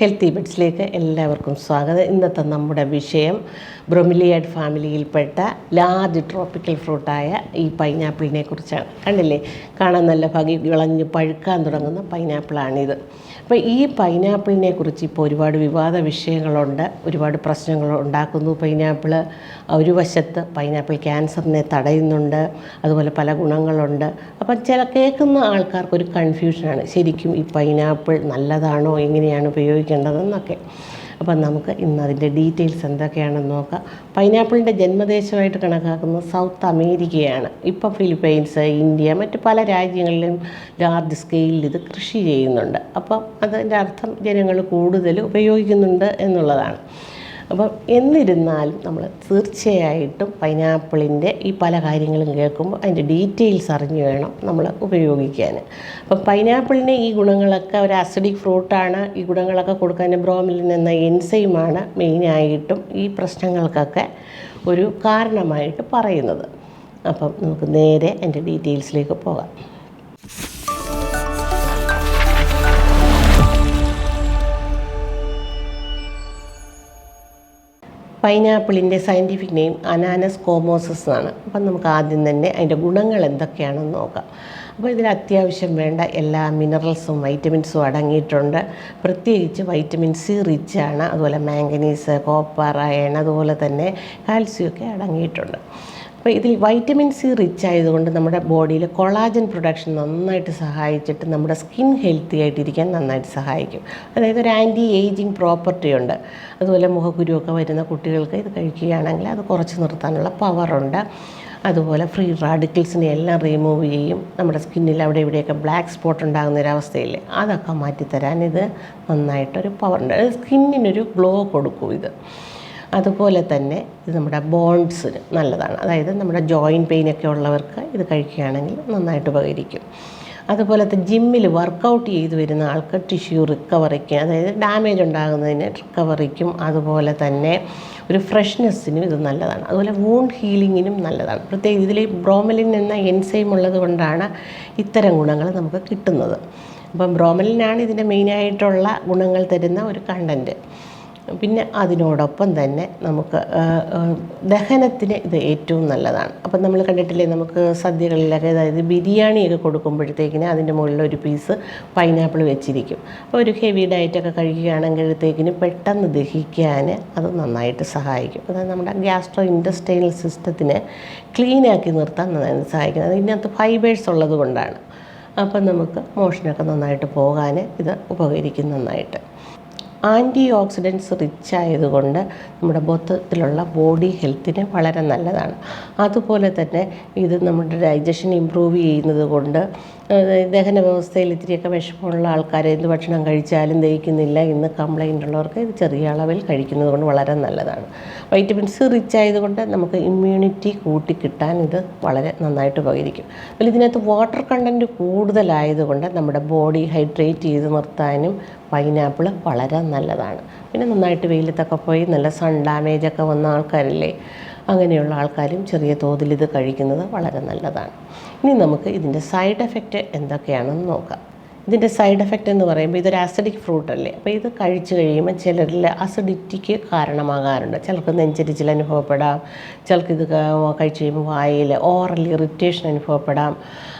Healthy ഇബിറ്റ്സിലേക്ക് എല്ലാവർക്കും സ്വാഗതം. ഇന്നത്തെ നമ്മുടെ വിഷയം ബ്രൊമിലിയഡ് ഫാമിലിയിൽപ്പെട്ട ലാർജ് ട്രോപ്പിക്കൽ ഫ്രൂട്ടായ ഈ പൈനാപ്പിളിനെ കുറിച്ചാണ് കണ്ടില്ലേ? കാണാൻ നല്ല ഭംഗി വിളഞ്ഞ് പഴുക്കാൻ തുടങ്ങുന്ന പൈനാപ്പിളാണിത് അപ്പോൾ ഈ പൈനാപ്പിളിനെ കുറിച്ച് ഇപ്പോൾ ഒരുപാട് വിവാദ വിഷയങ്ങളുണ്ട് ഒരുപാട് പ്രശ്നങ്ങൾ ഉണ്ടാക്കുന്നു. പൈനാപ്പിൾ ഒരു വശത്ത് പൈനാപ്പിൾ ക്യാൻസറിനെ തടയുന്നുണ്ട് അതുപോലെ പല ഗുണങ്ങളുണ്ട്. അപ്പം ചില കേൾക്കുന്ന ആൾക്കാർക്ക് ഒരു കൺഫ്യൂഷനാണ് ശരിക്കും ഈ പൈനാപ്പിൾ നല്ലതാണോ എങ്ങനെയാണ് ഉപയോഗിക്കേണ്ടതെന്നൊക്കെ അപ്പം നമുക്ക് ഇന്ന് അതിന്റെ ഡീറ്റെയിൽസ് എന്തൊക്കെയാണെന്ന് നോക്കാം. പൈനാപ്പിളിന്റെ ജന്മദേശമായിട്ട് കണക്കാക്കുന്നത് സൗത്ത് അമേരിക്കയാണ്. ഇപ്പോൾ ഫിലിപ്പൈൻസ് ഇന്ത്യ മറ്റ് പല രാജ്യങ്ങളിലും ലാർജ് സ്കെയിലിൽ ഇത് കൃഷി ചെയ്യുന്നുണ്ട്. അപ്പം അതിന്റെ അർത്ഥം ജനങ്ങൾ കൂടുതൽ ഉപയോഗിക്കുന്നുണ്ട് എന്നുള്ളതാണ്. അപ്പം എന്നിരുന്നാലും നമ്മൾ തീർച്ചയായിട്ടും പൈനാപ്പിളിന്റെ ഈ പല കാര്യങ്ങളും കേൾക്കുമ്പോൾ അതിന്റെ ഡീറ്റെയിൽസ് അറിഞ്ഞു വേണം നമ്മൾ ഉപയോഗിക്കാൻ. അപ്പം പൈനാപ്പിളിന് ഈ ഗുണങ്ങളൊക്കെ ഒരു അസിഡിക് ഫ്രൂട്ടാണ് ഈ ഗുണങ്ങളൊക്കെ കൊടുക്കാൻ ബ്രോമിലിൻ എന്ന എൻസൈമാണ് മെയിനായിട്ടും ഈ പ്രശ്നങ്ങൾക്കൊക്കെ ഒരു കാരണമായിട്ട് പറയുന്നത്. അപ്പം നമുക്ക് നേരെ അതിന്റെ ഡീറ്റെയിൽസിലേക്ക് പോകാം. പൈനാപ്പിളിന്റെ സയന്റിഫിക് നെയിം അനാനസ് കോമോസസ് എന്നാണ്. അപ്പം നമുക്ക് ആദ്യം തന്നെ അതിന്റെ ഗുണങ്ങൾ എന്തൊക്കെയാണെന്ന് നോക്കാം. അപ്പോൾ ഇതിൽ അത്യാവശ്യം വേണ്ട എല്ലാ മിനറൽസും വൈറ്റമിൻസും അടങ്ങിയിട്ടുണ്ട്. പ്രത്യേകിച്ച് വൈറ്റമിൻ സി റിച്ച് ആണ്. അതുപോലെ മാംഗനീസ് കോപ്പർ അയൺ അതുപോലെ തന്നെ കാൽസ്യമൊക്കെ അടങ്ങിയിട്ടുണ്ട്. അപ്പോൾ ഇതിൽ വൈറ്റമിൻ സി റിച്ച് ആയതുകൊണ്ട് നമ്മുടെ ബോഡിയിൽ കൊളാജൻ പ്രൊഡക്ഷൻ നന്നായിട്ട് സഹായിച്ചിട്ട് നമ്മുടെ സ്കിൻ ഹെൽത്തി ആയിട്ടിരിക്കാൻ നന്നായിട്ട് സഹായിക്കും. അതായത് ഒരു ആന്റി ഏജിങ് പ്രോപ്പർട്ടി ഉണ്ട്. അതുപോലെ മുഖക്കുരുവൊക്കെ വരുന്ന കുട്ടികൾക്ക് ഇത് കഴിക്കുകയാണെങ്കിൽ അത് കുറച്ച് നിർത്താനുള്ള പവറുണ്ട് അതുപോലെ ഫ്രീ റാഡിക്കിൾസിനെ എല്ലാം റിമൂവ് ചെയ്യും. നമ്മുടെ സ്കിന്നിൽ അവിടെ ഇവിടെയൊക്കെ ബ്ലാക്ക് സ്പോട്ട് ഉണ്ടാകുന്ന ഒരവസ്ഥയില്ലേ അതൊക്കെ മാറ്റിത്തരാൻ ഇത് നന്നായിട്ടൊരു പവറുണ്ട് സ്കിന്നിനൊരു ഗ്ലോ കൊടുക്കും ഇത്. അതുപോലെ തന്നെ ഇത് നമ്മുടെ ബോൺസിന് നല്ലതാണ്. അതായത് നമ്മുടെ ജോയിന്റ് പെയിനൊക്കെ ഉള്ളവർക്ക് ഇത് കഴിക്കുകയാണെങ്കിൽ നന്നായിട്ട് ഉപകരിക്കും. തന്നെ ജിമ്മിൽ വർക്കൗട്ട് ചെയ്ത് വരുന്ന ആൾക്ക് ടിഷ്യൂ റിക്കവറിക്ക് അതായത് ഡാമേജ് ഉണ്ടാകുന്നതിന് റിക്കവറിക്കും അതുപോലെ തന്നെ ഒരു ഫ്രഷ്നെസ്സിനും ഇത് നല്ലതാണ്. അതുപോലെ വൂണ്ട് ഹീലിങ്ങിനും നല്ലതാണ്. പ്രത്യേകിച്ച് ഇതിൽ ബ്രോമലിൻ എന്ന എൻസൈം ഉള്ളത് കൊണ്ടാണ് ഇത്തരം ഗുണങ്ങൾ നമുക്ക് കിട്ടുന്നത്. അപ്പം ബ്രോമലിനാണ് ഇതിന്റെ മെയിനായിട്ടുള്ള ഗുണങ്ങൾ തരുന്ന ഒരു കണ്ടന്റ്. പിന്നെ അതിനോടൊപ്പം തന്നെ നമുക്ക് ദഹനത്തിന് ഇത് ഏറ്റവും നല്ലതാണ്. അപ്പം നമ്മൾ കണ്ടിട്ടില്ലേ നമുക്ക് സദ്യകളിലൊക്കെ അതായത് ബിരിയാണിയൊക്കെ കൊടുക്കുമ്പോഴത്തേക്കിന് അതിന്റെ മുകളിൽ ഒരു പീസ് പൈനാപ്പിൾ വെച്ചിരിക്കും. അപ്പോൾ ഒരു ഹെവി ഡയറ്റൊക്കെ കഴിക്കുകയാണെങ്കിലത്തേക്കിന് പെട്ടെന്ന് ദഹിക്കാൻ അത് നന്നായിട്ട് സഹായിക്കും. അതായത് നമ്മുടെ ഗ്യാസ്ട്രോ ഇൻഡസ്ട്രിയൽ സിസ്റ്റത്തിനെ ക്ലീനാക്കി നിർത്താൻ നന്നായിട്ട് സഹായിക്കുന്നത് ഇതിനകത്ത് ഫൈബേഴ്സ് ഉള്ളത് കൊണ്ടാണ്. അപ്പം നമുക്ക് മോഷനൊക്കെ നന്നായിട്ട് പോകാൻ ഇത് ഉപകരിക്കും നന്നായിട്ട്. ആന്റി ഓക്സിഡൻസ് റിച്ച് ആയതുകൊണ്ട് നമ്മുടെ മൊത്തത്തിലുള്ള ബോഡി ഹെൽത്തിന് വളരെ നല്ലതാണ്. അതുപോലെ തന്നെ ഇത് നമ്മുടെ ഡൈജഷൻ ഇമ്പ്രൂവ് ചെയ്യുന്നത് കൊണ്ട് ദഹന വ്യവസ്ഥയിൽ ഇത്തിരിയൊക്കെ വിഷമമുള്ള ആൾക്കാർ എന്ത് ഭക്ഷണം കഴിച്ചാലും ദഹിക്കുന്നില്ല എന്ന് കംപ്ലൈന്റ് ഉള്ളവർക്ക് ഇത് ചെറിയ അളവിൽ കഴിക്കുന്നത് കൊണ്ട് വളരെ നല്ലതാണ്. വൈറ്റമിൻസ് റിച്ച് ആയതുകൊണ്ട് നമുക്ക് ഇമ്മ്യൂണിറ്റി കൂട്ടി കിട്ടാൻ ഇത് വളരെ നന്നായിട്ട് ഉപകരിക്കും. അതിൽ ഇതിനകത്ത് വാട്ടർ കണ്ടന്റ് കൂടുതലായതുകൊണ്ട് നമ്മുടെ ബോഡി ഹൈഡ്രേറ്റ് ചെയ്ത് നിർത്താനും പൈനാപ്പിൾ വളരെ നല്ലതാണ്. പിന്നെ നന്നായിട്ട് വെയിലത്തൊക്കെ പോയി നല്ല സൺ ഡാമേജൊക്കെ വന്ന ആൾക്കാരില്ലേ? അങ്ങനെയുള്ള ആൾക്കാരും ചെറിയ തോതിൽ ഇത് കഴിക്കുന്നത് വളരെ നല്ലതാണ്. ഇനി നമുക്ക് ഇതിന്റെ സൈഡ് എഫക്റ്റ് എന്തൊക്കെയാണെന്ന് നോക്കാം. ഇതിന്റെ സൈഡ് എഫക്റ്റ് എന്ന് പറയുമ്പോൾ ഇതൊരു ആസിഡിക് ഫ്രൂട്ട് അല്ലേ? അപ്പോൾ ഇത് കഴിച്ചു കഴിയുമ്പോൾ ചിലരിൽ അസിഡിറ്റിക്ക് കാരണമാകാറുണ്ട്. ചിലർക്ക് നെഞ്ചരിച്ചിൽ അനുഭവപ്പെടാം. ചിലർക്ക് ഇത് കഴിച്ചു കഴിയുമ്പോൾ വായിൽ ഓറൽ ഇറിറ്റേഷൻ അനുഭവപ്പെടാം.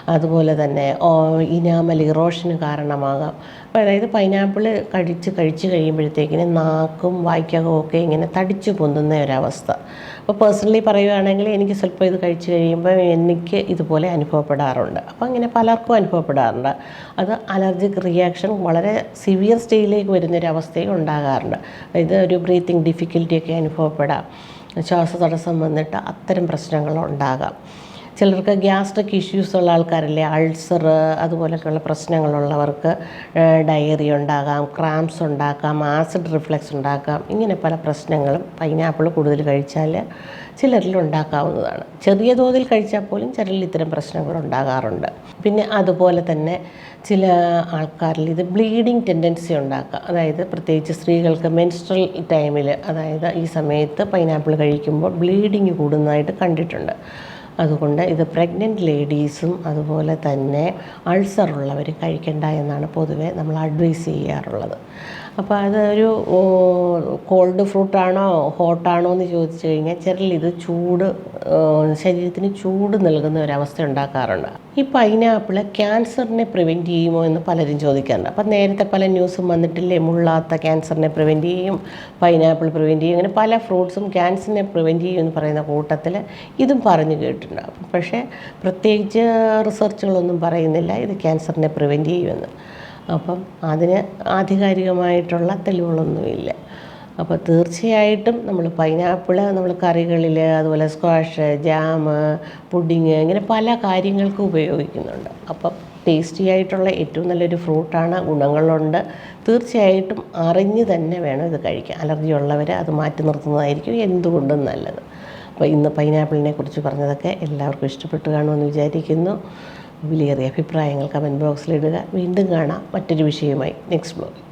അതുപോലെ തന്നെ ഇനാമൽ ഇറോഷന് കാരണമാകാം. അതായത് പൈനാപ്പിൾ കഴിച്ച് കഴിച്ച് കഴിയുമ്പോഴത്തേക്കിന് നാക്കും വായ്ക്കകവും ഒക്കെ ഇങ്ങനെ തടിച്ചു പൊന്തുന്ന ഒരവസ്ഥ. അപ്പോൾ പേഴ്സണലി പറയുകയാണെങ്കിൽ എനിക്ക് സ്വല്പം ഇത് കഴിച്ച് കഴിയുമ്പോൾ എനിക്ക് ഇതുപോലെ അനുഭവപ്പെടാറുണ്ട്. അപ്പോൾ അങ്ങനെ പലർക്കും അനുഭവപ്പെടാറുണ്ട്. അത് അലർജിക് റിയാക്ഷൻ വളരെ സിവിയർ സ്റ്റേജിലേക്ക് വരുന്നൊരവസ്ഥയും ഉണ്ടാകാറുണ്ട്. അതായത് ഒരു ബ്രീത്തിങ് ഡിഫിക്കൽറ്റിയൊക്കെ അനുഭവപ്പെടാം. ശ്വാസതടസ്സം വന്നിട്ട് അത്തരം പ്രശ്നങ്ങൾ ഉണ്ടാകാം. ചിലർക്ക് ഗ്യാസ്ട്രിക് ഇഷ്യൂസ് ഉള്ള ആൾക്കാരില്ലേ അൾസർ അതുപോലെയൊക്കെയുള്ള പ്രശ്നങ്ങളുള്ളവർക്ക് ഡയറി ഉണ്ടാകാം ക്രാംസ് ഉണ്ടാക്കാം ആസിഡ് റിഫ്ലക്സ് ഉണ്ടാക്കാം ഇങ്ങനെ പല പ്രശ്നങ്ങളും പൈനാപ്പിൾ കൂടുതൽ കഴിച്ചാൽ ചിലരിൽ ഉണ്ടാക്കാവുന്നതാണ്. ചെറിയ തോതിൽ കഴിച്ചാൽ പോലും ചിലരിൽ ഇത്തരം പ്രശ്നങ്ങൾ ഉണ്ടാകാറുണ്ട്. പിന്നെ അതുപോലെ തന്നെ ചില ആൾക്കാരിൽ ഇത് ബ്ലീഡിങ് ടെൻഡൻസി ഉണ്ടാക്കുക അതായത് പ്രത്യേകിച്ച് സ്ത്രീകൾക്ക് മെൻസ്ട്രൽ ടൈമിൽ അതായത് ഈ സമയത്ത് പൈനാപ്പിൾ കഴിക്കുമ്പോൾ ബ്ലീഡിങ് കൂടുന്നതായിട്ട് കണ്ടിട്ടുണ്ട്. അതുകൊണ്ട് ഇത് പ്രഗ്നന്റ് ലേഡീസും അതുപോലെ തന്നെ അൾസർ ഉള്ളവർ കഴിക്കണ്ട എന്നാണ് പൊതുവെ നമ്മൾ അഡ്വൈസ് ചെയ്യാറുള്ളത്. അപ്പോൾ അതൊരു കോൾഡ് ഫ്രൂട്ടാണോ ഹോട്ടാണോ എന്ന് ചോദിച്ചു കഴിഞ്ഞാൽ ചിലരിൽ ഇത് ചൂട് ശരീരത്തിന് ചൂട് നൽകുന്ന ഒരവസ്ഥ ഉണ്ടാക്കാറുണ്ട്. ഈ പൈനാപ്പിൾ ക്യാൻസറിനെ പ്രിവെന്റ് ചെയ്യുമോ എന്ന് പലരും ചോദിക്കാറുണ്ട്. അപ്പം നേരത്തെ പല ന്യൂസും വന്നിട്ടില്ലേ മുള്ളാത്ത ക്യാൻസറിനെ പ്രിവെന്റ് ചെയ്യും പൈനാപ്പിൾ പ്രിവെന്റ് ചെയ്യും അങ്ങനെ പല ഫ്രൂട്ട്സും ക്യാൻസറിനെ പ്രിവെന്റ് ചെയ്യും എന്ന് പറയുന്ന കൂട്ടത്തിൽ ഇതും പറഞ്ഞു കേട്ടിട്ടുണ്ട് അപ്പം പക്ഷേ പ്രത്യേകിച്ച് റിസർച്ചുകളൊന്നും പറയുന്നില്ല. ഇത് ക്യാൻസറിനെ പ്രിവെന്റ് ചെയ്യുമെന്ന്. അപ്പം അതിന് ആധികാരികമായിട്ടുള്ള തെളിവുകളൊന്നുമില്ല. അപ്പോൾ തീർച്ചയായിട്ടും നമ്മൾ പൈനാപ്പിൾ നമ്മൾ കറികളിൽ അതുപോലെ സ്ക്വാഷ് ജാം പുഡിങ് ഇങ്ങനെ പല കാര്യങ്ങൾക്കും ഉപയോഗിക്കുന്നുണ്ട്. അപ്പം ടേസ്റ്റി ആയിട്ടുള്ള ഏറ്റവും നല്ലൊരു ഫ്രൂട്ടാണ് ഗുണങ്ങളുണ്ട്. തീർച്ചയായിട്ടും അറിഞ്ഞ് തന്നെ വേണം ഇത് കഴിക്കാൻ. അലർജി ഉള്ളവരെ അത് മാറ്റി നിർത്തുന്നതായിരിക്കും എന്തുകൊണ്ടും നല്ലത്. അപ്പോൾ ഇന്ന് പൈനാപ്പിളിനെ കുറിച്ച് പറഞ്ഞതൊക്കെ എല്ലാവർക്കും ഇഷ്ടപ്പെട്ടു കാണുമെന്ന് വിചാരിക്കുന്നു. വിലയേറിയ അഭിപ്രായങ്ങൾ കമന്റ് ബോക്സിലിടുക വീണ്ടും കാണാം. മറ്റൊരു വിഷയവുമായി. Next blog